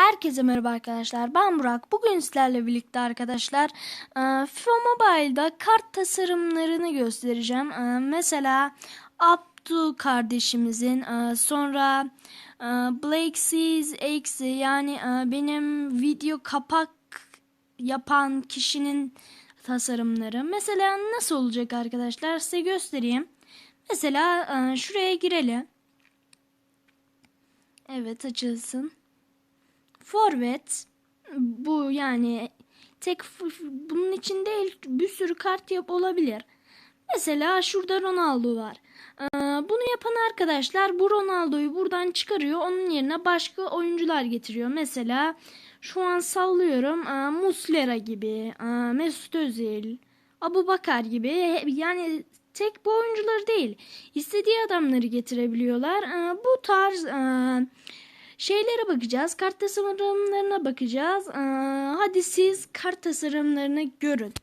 Herkese merhaba arkadaşlar. Ben Burak. Bugün sizlerle birlikte arkadaşlar e, FIFA Mobile'da kart tasarımlarını göstereceğim. E, Mesela Abdu kardeşimizin e, sonra e, Blakeseas X yani benim video kapak yapan kişinin tasarımları. Mesela nasıl olacak arkadaşlar size göstereyim. Mesela şuraya girelim. Evet açılsın. Forvet bu yani tek bunun için değil bir sürü kart yap olabilir. Mesela şurada Ronaldo var. Ee, bunu yapan arkadaşlar bu Ronaldo'yu buradan çıkarıyor. Onun yerine başka oyuncular getiriyor. Mesela şu an sallıyorum e, Muslera gibi, e, Mesut Özil, Abu Bakar gibi yani tek bu oyuncuları değil. istediği adamları getirebiliyorlar. E, bu tarz Şeylere bakacağız. Kart tasarımlarına bakacağız. Ee, hadi siz kart tasarımlarını görün.